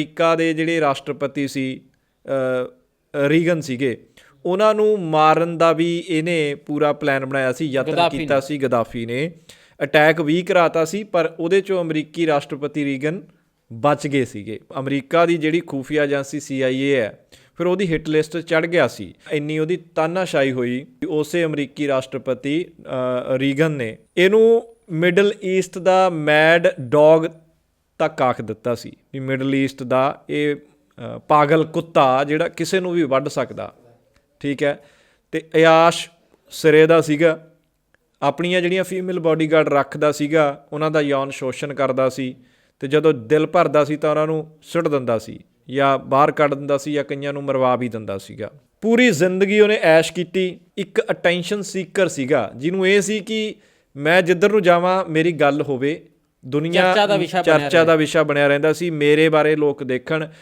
America ਦੇ ਜਿਹੜੇ ਰਾਸ਼ਟਰਪਤੀ ਸੀ ਰੀਗਨ ਸੀਗੇ ਉਹਨਾਂ ਨੂੰ ਮਾਰਨ ਦਾ ਵੀ ਇਹਨੇ ਪੂਰਾ ਪਲਾਨ ਬਣਾਇਆ ਸੀ ਯਤਨ ਕੀਤਾ ਸੀ ਗਦਾਫੀ ਨੇ। ਅਟੈਕ ਵੀ ਕਰਾਤਾ ਸੀ ਪਰ ਉਹਦੇ ਚੋਂ ਅਮਰੀਕੀ ਰਾਸ਼ਟਰਪਤੀ ਰੀਗਨ ਬਚ ਗਏ ਸੀਗੇ। ਅਮਰੀਕਾ ਦੀ ਜਿਹੜੀ ਖੂਫੀਆ ਏਜੰਸੀ CIA ਹੈ ਫਿਰ ਉਹਦੀ ਹਿੱਟ ਲਿਸਟ ਚੜ ਗਿਆ ਸੀ। ਇੰਨੀ ਉਹਦੀ ਤਾਨਾਸ਼ਾਹੀ ਹੋਈ ਕਿ ਉਸੇ ਅਮਰੀਕੀ ਰਾਸ਼ਟਰਪਤੀ ਰੀਗਨ ਨੇ। ਇਹਨੂੰ ਮਿਡਲ ਈਸਟ ਦਾ ਮੈਡ ਡੌਗ ਤੱਕ ਆਖ ਦਿੱਤਾ ਸੀ ਵੀ ਮਿਡਲ ਈਸਟ ਦਾ ਇਹ ਪਾਗਲ ਕੁੱਤਾ ਜਿਹੜਾ ਕਿਸੇ ਨੂੰ ਵੀ ਵੱਢ ਸਕਦਾ। ਠੀਕ ਹੈ? ਤੇ ਅਯਾਸ਼ ਸਿਰੇ ਦਾ ਸੀਗਾ। ਆਪਣੀਆਂ ਜਿਹੜੀਆਂ ਫੀਮੇਲ ਬਾਡੀਗਾਰਡ ਰੱਖਦਾ ਸੀਗਾ, ਉਹਨਾਂ ਦਾ ਯੌਨ ਸ਼ੋਸ਼ਣ ਕਰਦਾ ਸੀ ਤੇ ਜਦੋਂ ਦਿਲ ਭਰਦਾ ਸੀ ਤਾਂ ਉਹਨਾਂ ਨੂੰ ਸੁੱਟ ਦਿੰਦਾ ਸੀ ਜਾਂ ਬਾਹਰ ਕੱਢ ਦਿੰਦਾ ਸੀ ਜਾਂ ਕਈਆਂ ਨੂੰ ਮਰਵਾ ਵੀ ਦਿੰਦਾ ਸੀਗਾ। ਪੂਰੀ ਜ਼ਿੰਦਗੀ ਉਹਨੇ ਐਸ਼ ਕੀਤੀ। ਇੱਕ ਅਟੈਂਸ਼ਨ ਸੀਕਰ ਸੀਗਾ, ਜਿਹਨੂੰ ਇਹ ਸੀ ਕਿ ਮੈਂ ਜਿੱਧਰ ਨੂੰ ਜਾਵਾਂ, ਮੇਰੀ ਗੱਲ ਹੋਵੇ। ਦੁਨੀਆ ਚਰਚਾ ਦਾ ਵਿਸ਼ਾ ਬਣਿਆ ਰਹਿੰਦਾ ਸੀ। ਮੇਰੇ ਬਾਰੇ ਲੋਕ ਦੇਖਣ